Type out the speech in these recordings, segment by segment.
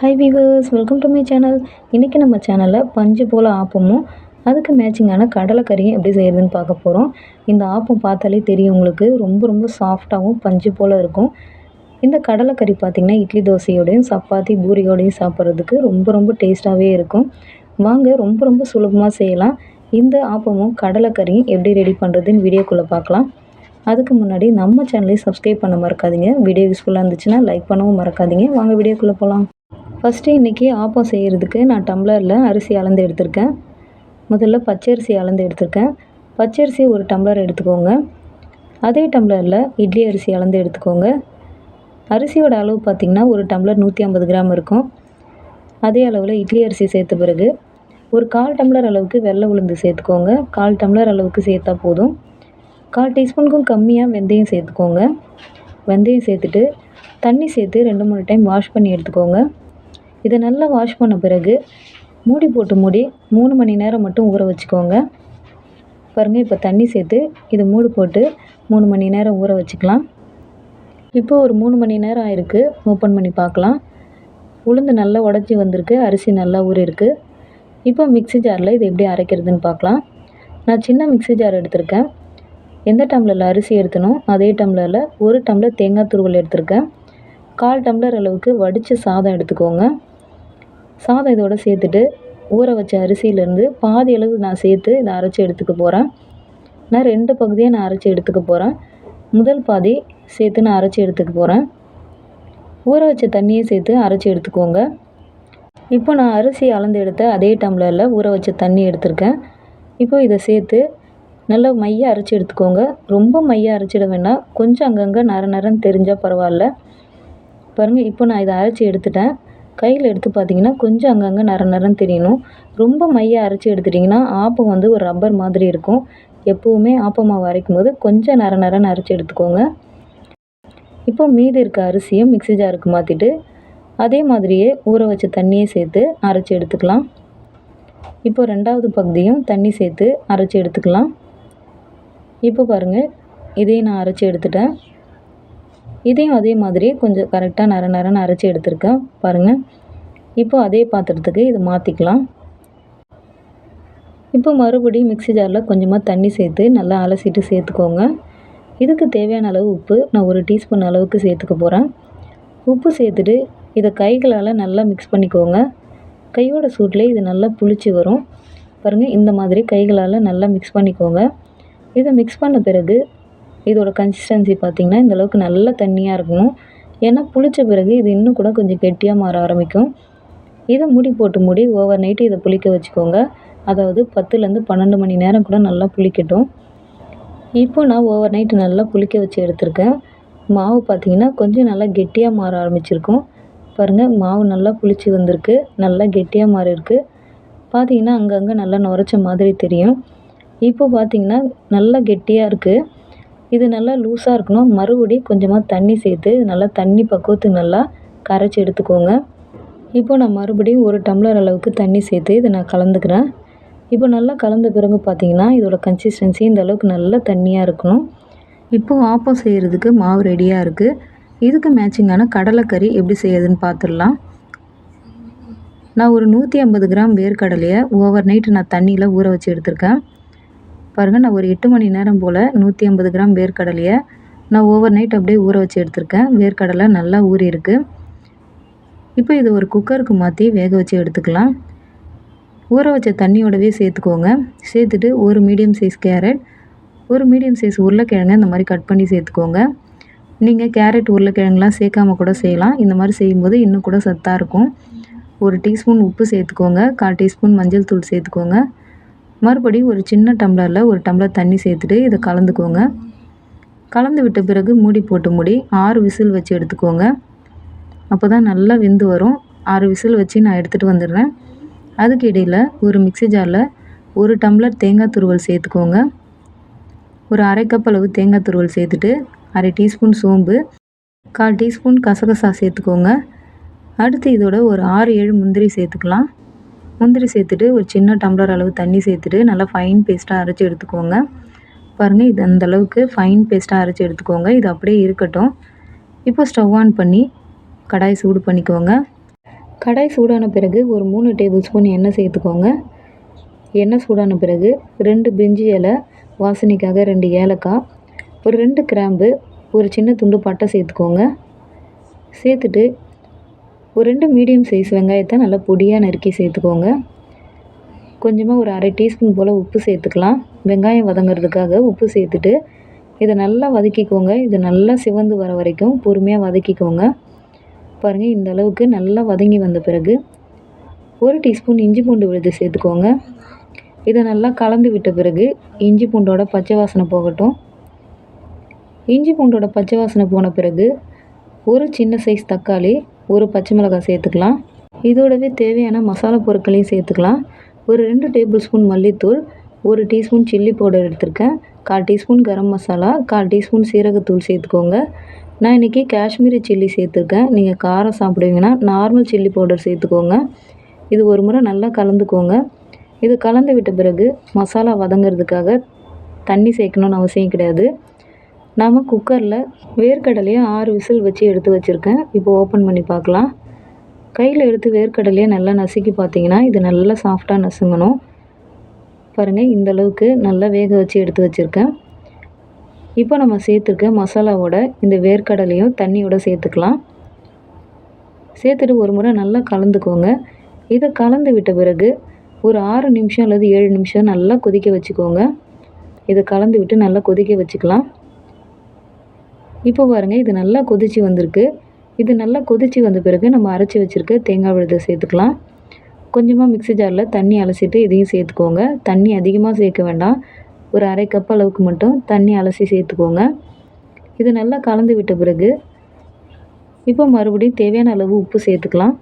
Hi viewers welcome to my channel இன்றைக்கி நம்ம சேனலில் பஞ்சு போல் ஆப்பமும் அதுக்கு மேட்சிங்கான கடலைக்கறியும் எப்படி செய்கிறதுன்னு பார்க்க போகிறோம் இந்த ஆப்பம் பார்த்தாலே தெரியும் உங்களுக்கு ரொம்ப ரொம்ப சாஃப்டாகவும் பஞ்சு போல் இருக்கும். இந்த கடலைக்கறி பார்த்திங்கன்னா இட்லி தோசையோடையும் சப்பாத்தி பூரியோடையும் சாப்பிட்றதுக்கு ரொம்ப ரொம்ப டேஸ்ட்டாகவே இருக்கும். வாங்க ரொம்ப ரொம்ப சுலபமாக செய்யலாம். இந்த ஆப்பமும் கடலைக்கறியும் எப்படி ரெடி பண்ணுறதுன்னு வீடியோக்குள்ளே பார்க்கலாம். அதுக்கு முன்னாடி நம்ம சேனலையும் சப்ஸ்கிரைப் பண்ண மறக்காதீங்க. வீடியோ யூஸ்ஃபுல்லாக இருந்துச்சுன்னா லைக் பண்ணவும் மறக்காதீங்க. வாங்க வீடியோக்குள்ளே போகலாம் ஃபஸ்ட்டு இன்றைக்கி ஆப்பம் செய்கிறதுக்கு நான் டம்ளரில் அரிசி அளந்து எடுத்திருக்கேன். முதல்ல பச்சரிசி அளந்து எடுத்திருக்கேன். பச்சரிசி ஒரு டம்ளர் எடுத்துக்கோங்க. அதே டம்ளரில் இட்லி அரிசி அளந்து எடுத்துக்கோங்க. அரிசியோட அளவு பார்த்திங்கன்னா ஒரு டம்ளர் நூற்றி ஐம்பது கிராம் இருக்கும். அதே அளவில் இட்லி அரிசி சேர்த்த பிறகு ஒரு கால் டம்ளர் அளவுக்கு வெள்ளை உளுந்து சேர்த்துக்கோங்க. கால் டம்ளர் அளவுக்கு சேர்த்தா போதும். கால் டீஸ்பூனுக்கும் கம்மியாக வெந்தயம் சேர்த்துக்கோங்க. வெந்தயம் சேர்த்துட்டு தண்ணி சேர்த்து ரெண்டு மூணு டைம் வாஷ் பண்ணி எடுத்துக்கோங்க. இதை நல்லா வாஷ் பண்ண பிறகு மூடி போட்டு மூடி மூணு மணி நேரம் மட்டும் ஊற வச்சுக்கோங்க. பாருங்கள் இப்போ தண்ணி சேர்த்து இது மூடி போட்டு மூணு மணி நேரம் ஊற வச்சுக்கலாம். இப்போ ஒரு மூணு மணி நேரம் ஆயிருக்கு. ஓப்பன் பண்ணி பார்க்கலாம். உளுந்து நல்லா உடச்சி வந்திருக்கு. அரிசி நல்லா ஊறிருக்கு இப்போ மிக்ஸி ஜாரில் இது எப்படி அரைக்கிறதுன்னு பார்க்கலாம். நான் சின்ன மிக்ஸி ஜார் எடுத்திருக்கேன். எந்த டம்ளரில் அரிசி எடுத்தனோ அதே டம்ளரில் ஒரு டம்ளர் தேங்காய் துருவல் எடுத்திருக்கேன். கால் டம்ளர் அளவுக்கு வடித்த சாதம் எடுத்துக்கோங்க. சாதம் இதோடு சேர்த்துட்டு ஊற வச்ச அரிசியிலேருந்து பாதி அளவு நான் சேர்த்து இதை அரைச்சி எடுத்துக்க போகிறேன் நான் ரெண்டு பகுதியாக நான் அரைச்சி எடுத்துக்க போகிறேன் முதல் பாதி சேர்த்து நான் அரைச்சி எடுத்துக்க போகிறேன் ஊற வச்ச தண்ணியை சேர்த்து அரைச்சி எடுத்துக்கோங்க. இப்போ நான் அரிசி அளந்து எடுத்த அதே டம்ளரில் ஊற வச்ச தண்ணி எடுத்திருக்கேன். இப்போ இதை சேர்த்து நல்லா மைய அரைச்சி எடுத்துக்கோங்க. ரொம்ப மைய அரைச்சிட வேண்டாம். கொஞ்சம் அங்கங்கே நர நரன்னு தெரிஞ்சால் பரவாயில்ல. பாருங்கள் இப்போ நான் இதை அரைச்சி எடுத்துட்டேன். கையில் எடுத்து பார்த்தீங்கன்னா கொஞ்சம் அங்கங்கே நர நரன்னு தெரியணும். ரொம்ப மையை அரைச்சி எடுத்துட்டிங்கன்னா ஆப்பம் வந்து ஒரு ரப்பர் மாதிரி இருக்கும். எப்போவுமே ஆப்பமாக மாவு அரைக்கும் போது கொஞ்சம் நர நரன்னு அரைச்சி எடுத்துக்கோங்க. இப்போ மீதி இருக்க அரிசியை மிக்ஸி ஜாருக்கு மாற்றிட்டு அதே மாதிரியே ஊற வச்ச தண்ணியை சேர்த்து அரைச்சி எடுத்துக்கலாம். இப்போ ரெண்டாவது பகுதியும் தண்ணி சேர்த்து அரைச்சி எடுத்துக்கலாம். இப்போ பாருங்கள் இதையும் நான் அரைச்சி எடுத்துட்டேன். இதையும் அதே மாதிரி கொஞ்சம் கரெக்டாக நர நரன்னு அரைச்சி எடுத்திருக்கேன். பாருங்கள் இப்போ அதே பாத்திரத்துக்கு இது மாற்றிக்கலாம் இப்போ மறுபடியும் மிக்ஸி ஜாரில் கொஞ்சமாக தண்ணி சேர்த்து நல்லா அலசிட்டு சேர்த்துக்கோங்க. இதுக்கு தேவையான அளவு உப்பு நான் ஒரு டீஸ்பூன் அளவுக்கு சேர்த்துக்க போகிறேன் உப்பு சேர்த்துட்டு இதை கைகளால் நல்லா மிக்ஸ் பண்ணிக்கோங்க. கையோட சூட்டில் இது நல்லா புளிச்சு வரும். பாருங்கள் இந்த மாதிரி கைகளால் நல்லா மிக்ஸ் பண்ணிக்கோங்க. இதை மிக்ஸ் பண்ண பிறகு இதோட கன்சிஸ்டன்சி பார்த்திங்கன்னா இந்தளவுக்கு நல்ல தண்ணியாக இருக்கணும். ஏன்னா புளித்த பிறகு இது இன்னும் கூட கொஞ்சம் கெட்டியாக மாற ஆரம்பிக்கும். இதை மூடி போட்டு மூடி ஓவர் நைட்டு இதை புளிக்க வச்சுக்கோங்க. அதாவது பத்துலேருந்து பன்னெண்டு மணி நேரம் கூட நல்லா புளிக்கட்டும். இப்போ நான் ஓவர் நைட்டு நல்லா புளிக்க வச்சு எடுத்திருக்கேன். மாவு பார்த்திங்கன்னா கொஞ்சம் நல்லா கெட்டியாக மாற ஆரம்பிச்சிருக்கும். பாருங்கள் மாவு நல்லா புளிச்சு வந்திருக்கு. நல்லா கெட்டியாக மாறி இருக்குது பார்த்திங்கன்னா அங்கங்கே நல்லா நுரைச்ச மாதிரி தெரியும். இப்போ பார்த்திங்கன்னா நல்லா கெட்டியாக இருக்குது இது நல்லா லூஸாக இருக்கணும். மறுபடி கொஞ்சமாக தண்ணி சேர்த்து நல்லா தண்ணி பக்குவத்துக்கு நல்லா கரைச்சி எடுத்துக்கோங்க. இப்போ நான் மறுபடியும் ஒரு டம்ளர் அளவுக்கு தண்ணி சேர்த்து இதை நான் கலந்துக்கிறேன். இப்போ நல்லா கலந்த பிறகு பார்த்திங்கன்னா இதோட கன்சிஸ்டன்சி இந்த அளவுக்கு நல்லா தண்ணியாக இருக்கணும். இப்போது ஆப்பம் செய்கிறதுக்கு மாவு ரெடியாக இருக்குது இதுக்கு மேட்சிங்கான கடலைக்கறி எப்படி செய்யறதுன்னு பார்த்துடலாம். நான் ஒரு நூற்றி ஐம்பது கிராம் வேர்க்கடலையை ஓவர் நைட்டு நான் தண்ணியில் ஊற வச்சு எடுத்திருக்கேன். பாருங்கள் நான் ஒரு எட்டு மணி நேரம் போல் நூற்றி ஐம்பது கிராம் வேர்க்கடலையை நான் ஓவர் நைட் அப்படியே ஊற வச்சு எடுத்திருக்கேன். வேர்க்கடலை நல்லா ஊறி இருக்குது இப்போ இது ஒரு குக்கருக்கு மாற்றி வேக வச்சு எடுத்துக்கலாம். ஊற வச்ச தண்ணியோடவே சேர்த்துக்கோங்க. சேர்த்துட்டு ஒரு மீடியம் சைஸ் கேரட் ஒரு மீடியம் சைஸ் உருளைக்கிழங்கு இந்த மாதிரி கட் பண்ணி சேர்த்துக்கோங்க. நீங்கள் கேரட் உருளைக்கிழங்குலாம் சேர்க்காம கூட செய்யலாம். இந்த மாதிரி செய்யும்போது இன்னும் கூட சத்தாக இருக்கும். ஒரு டீஸ்பூன் உப்பு சேர்த்துக்கோங்க. கால் டீஸ்பூன் மஞ்சள் தூள் சேர்த்துக்கோங்க. மறுபடியும் ஒரு சின்ன டம்ளரில் ஒரு டம்ளர் தண்ணி சேர்த்துட்டு இதை கலந்துக்கோங்க. கலந்து விட்ட பிறகு மூடி போட்டு மூடி ஆறு விசில் வச்சு எடுத்துக்கோங்க. அப்போ தான் நல்லா வெந்து வரும். ஆறு விசில் வச்சு நான் எடுத்துகிட்டு வந்துடுறேன். அதுக்கு இடையில் ஒரு மிக்ஸி ஜாரில் ஒரு டம்ளர் தேங்காய் துருவல் சேர்த்துக்கோங்க. ஒரு அரை கப் அளவு தேங்காய் துருவல் சேர்த்துட்டு அரை டீஸ்பூன் சோம்பு கால் டீஸ்பூன் கசகசா சேர்த்துக்கோங்க. அடுத்து இதோட ஒரு ஆறு ஏழு முந்திரி சேர்த்துக்கலாம். முந்திரி சேர்த்துட்டு ஒரு சின்ன டம்ளர் அளவு தண்ணி சேர்த்துட்டு நல்லா ஃபைன் பேஸ்ட்டாக அரைச்சி எடுத்துக்கோங்க. பாருங்கள் இது அந்த அளவுக்கு ஃபைன் பேஸ்ட்டாக அரைச்சி எடுத்துக்கோங்க. இது அப்படியே இருக்கட்டும். இப்போ ஸ்டவ் ஆன் பண்ணி கடாய் சூடு பண்ணிக்கோங்க. கடாய் சூடான பிறகு ஒரு மூணு டேபிள் ஸ்பூன் எண்ணெய் சேர்த்துக்கோங்க. எண்ணெய் சூடான பிறகு ரெண்டு பிரிஞ்சி இலை வாசனைக்காக ரெண்டு ஏலக்காய் ஒரு ரெண்டு கிராம்பு ஒரு சின்ன துண்டு பட்டை சேர்த்துக்கோங்க. சேர்த்துட்டு ஒரு ரெண்டு மீடியம் சைஸ் வெங்காயத்தை நல்லா பொடியாக நறுக்கி சேர்த்துக்கோங்க. கொஞ்சமாக ஒரு அரை டீஸ்பூன் போல் உப்பு சேர்த்துக்கலாம். வெங்காயம் வதங்கிறதுக்காக உப்பு சேர்த்துட்டு இதை நல்லா வதக்கிக்கோங்க. இது நல்லா சிவந்து வர வரைக்கும் பொறுமையாக வதக்கிக்கோங்க. பாருங்கள் இந்த அளவுக்கு நல்லா வதங்கி வந்த பிறகு ஒரு டீஸ்பூன் இஞ்சி பூண்டு விழுது சேர்த்துக்கோங்க. இதை நல்லா கலந்து விட்ட பிறகு இஞ்சி பூண்டோட பச்சை வாசனை போகட்டும். இஞ்சி பூண்டோட பச்சை வாசனை போன பிறகு ஒரு சின்ன சைஸ் தக்காளி ஒரு பச்சை மிளகாய் சேர்த்துக்கலாம். இதோடவே தேவையான மசாலா பொருட்களையும் சேர்த்துக்கலாம். ஒரு ரெண்டு டேபிள் ஸ்பூன் மல்லித்தூள் ஒரு டீஸ்பூன் சில்லி பவுடர் எடுத்திருக்கேன். கால் டீஸ்பூன் கரம் மசாலா கால் டீஸ்பூன் சீரகத்தூள் சேர்த்துக்கோங்க. நான் இன்றைக்கி காஷ்மீரி சில்லி சேர்த்துருக்கேன். நீங்கள் காரம் சாப்பிடுவீங்கன்னா நார்மல் சில்லி பவுடர் சேர்த்துக்கோங்க. இது ஒரு முறை நல்லா கலந்துக்கோங்க. இது கலந்து விட்ட பிறகு மசாலா வதங்கிறதுக்காக தண்ணி சேர்க்கணுன்னு அவசியம் கிடையாது. நாம் குக்கரில் வேர்க்கடலையை ஆறு விசில் வச்சு எடுத்து வச்சுருக்கேன். இப்போ ஓப்பன் பண்ணி பார்க்கலாம். கையில் எடுத்து வேர்க்கடலையை நல்லா நசுக்கி பார்த்தீங்கன்னா இது நல்லா சாஃப்டாக நசுங்கணும். பாருங்கள் இந்த அளவுக்கு நல்லா வேக வச்சு எடுத்து வச்சுருக்கேன். இப்போ நம்ம சேர்த்துருக்க மசாலாவோட இந்த வேர்க்கடலையும் தண்ணியோட சேர்த்துக்கலாம். சேர்த்துட்டு ஒரு முறை நல்லா கலந்துக்கோங்க. இதை கலந்து விட்ட பிறகு ஒரு ஆறு நிமிஷம் அல்லது ஏழு நிமிஷம் நல்லா கொதிக்க வச்சுக்கோங்க. இதை கலந்து விட்டு நல்லா கொதிக்க வச்சுக்கலாம். இப்போ பாருங்கள் இது நல்லா கொதிச்சு வந்திருக்கு. இது நல்லா கொதிச்சு வந்த பிறகு நம்ம அரைச்சி வச்சுருக்க தேங்காய் விழுதை சேர்த்துக்கலாம். கொஞ்சமாக மிக்ஸி ஜாரில் தண்ணி அலசிட்டு இதையும் சேர்த்துக்கோங்க. தண்ணி அதிகமாக சேர்க்க வேண்டாம். ஒரு அரை கப் அளவுக்கு மட்டும் தண்ணி அலசி சேர்த்துக்கோங்க. இது நல்லா கலந்து விட்ட பிறகு இப்போ மறுபடியும் தேவையான அளவு உப்பு சேர்த்துக்கலாம்.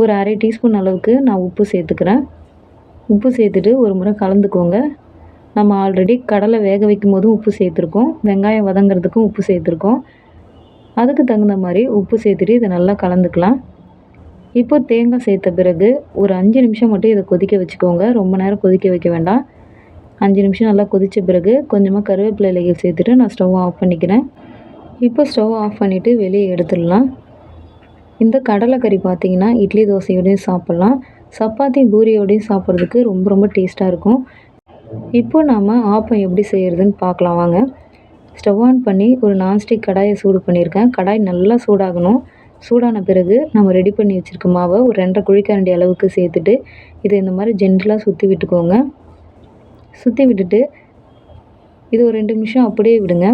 ஒரு அரை டீஸ்பூன் அளவுக்கு நான் உப்பு சேர்த்துக்கிறேன். உப்பு சேர்த்துட்டு ஒரு முறை கலந்துக்கோங்க. நம்ம ஆல்ரெடி கடலை வேக வைக்கும் போதும் உப்பு சேர்த்துருக்கோம். வெங்காயம் வதங்கிறதுக்கும் உப்பு சேர்த்துருக்கோம். அதுக்கு தகுந்த மாதிரி உப்பு சேர்த்துட்டு இதை நல்லா கலந்துக்கலாம். இப்போ தேங்காய் சேர்த்த பிறகு ஒரு அஞ்சு நிமிஷம் மட்டும் இதை கொதிக்க வச்சுக்கோங்க. ரொம்ப நேரம் கொதிக்க வைக்க வேண்டாம். அஞ்சு நிமிஷம் நல்லா கொதித்த பிறகு கொஞ்சமாக கருவேப்பிலை இலைகள் சேர்த்துட்டு நான் ஸ்டவ் ஆஃப் பண்ணிக்கிறேன். இப்போ ஸ்டவ் ஆஃப் பண்ணிவிட்டு வெளியே எடுத்துடலாம். இந்த கடலைக்கறி பார்த்தீங்கன்னா இட்லி தோசையோடையும் சாப்பிட்லாம். சப்பாத்தி பூரியோடையும் சாப்பிட்றதுக்கு ரொம்ப ரொம்ப டேஸ்ட்டாக இருக்கும். இப்போ நாம் ஆப்பம் எப்படி செய்கிறதுன்னு பார்க்கலாம். வாங்க. ஸ்டவ் ஆன் பண்ணி ஒரு நான்ஸ்டிக் கடாயை சூடு பண்ணியிருக்கேன். கடாய் நல்லா சூடாகணும். சூடான பிறகு நம்ம ரெடி பண்ணி வச்சுருக்க மாவை ஒரு ரெண்டரை குழிக்கரண்டி அளவுக்கு சேர்த்துட்டு இதை இந்த மாதிரி ஜென்டலாக சுற்றி விட்டுக்கோங்க. சுற்றி விட்டுட்டு இது ஒரு ரெண்டு நிமிஷம் அப்படியே விடுங்க.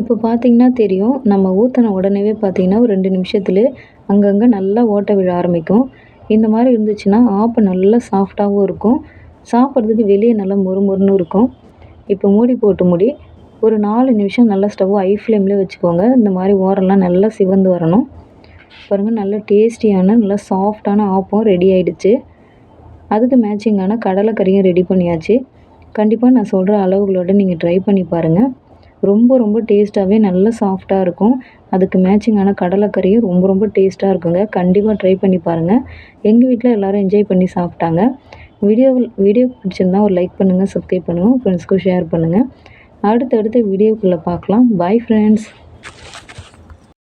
இப்போ பார்த்தீங்கன்னா தெரியும் நம்ம ஊற்றின உடனேவே பார்த்திங்கன்னா ஒரு ரெண்டு நிமிஷத்தில் அங்கங்கே நல்லா ஓட்டை விழ ஆரம்பிக்கும். இந்த மாதிரி இருந்துச்சுன்னா ஆப்பம் நல்லா சாஃப்டாகவும் இருக்கும். சாப்பிட்றதுக்கு வெளியே நல்லா மொறுமொறுன்னு இருக்கும். இப்போ மூடி போட்டு மூடி ஒரு நாலு நிமிஷம் நல்லா ஸ்டவ் ஐ ஃப்ளேம்லேயே வச்சுக்கோங்க. இந்த மாதிரி ஓரெல்லாம் நல்லா சிவந்து வரணும். பாருங்கள் நல்ல டேஸ்டியான நல்லா சாஃப்டான ஆப்பம் ரெடி ஆகிடுச்சு அதுக்கு மேட்சிங்கான கடலைக்கறியும் ரெடி பண்ணியாச்சு. கண்டிப்பாக நான் சொல்கிற அளவுகளோட நீங்கள் ட்ரை பண்ணி பாருங்கள் ரொம்ப ரொம்ப டேஸ்ட்டாகவே நல்ல சாஃப்டாக இருக்கும். அதுக்கு மேட்சிங்கான கடலைக்கறியும் ரொம்ப ரொம்ப டேஸ்ட்டாக இருக்குங்க. கண்டிப்பாக ட்ரை பண்ணி பாருங்கள் எங்கள் வீட்டில் எல்லோரும் என்ஜாய் பண்ணி சாப்பிட்டாங்க. வீடியோவில் வீடியோ பிடிச்சிருந்தா ஒரு லைக் பண்ணுங்கள் சப்ஸ்கிரைப் பண்ணுங்கள் ஃப்ரெண்ட்ஸ்க்கும் ஷேர் பண்ணுங்கள் அடுத்தடுத்த வீடியோக்குள்ளே பார்க்கலாம். Bye friends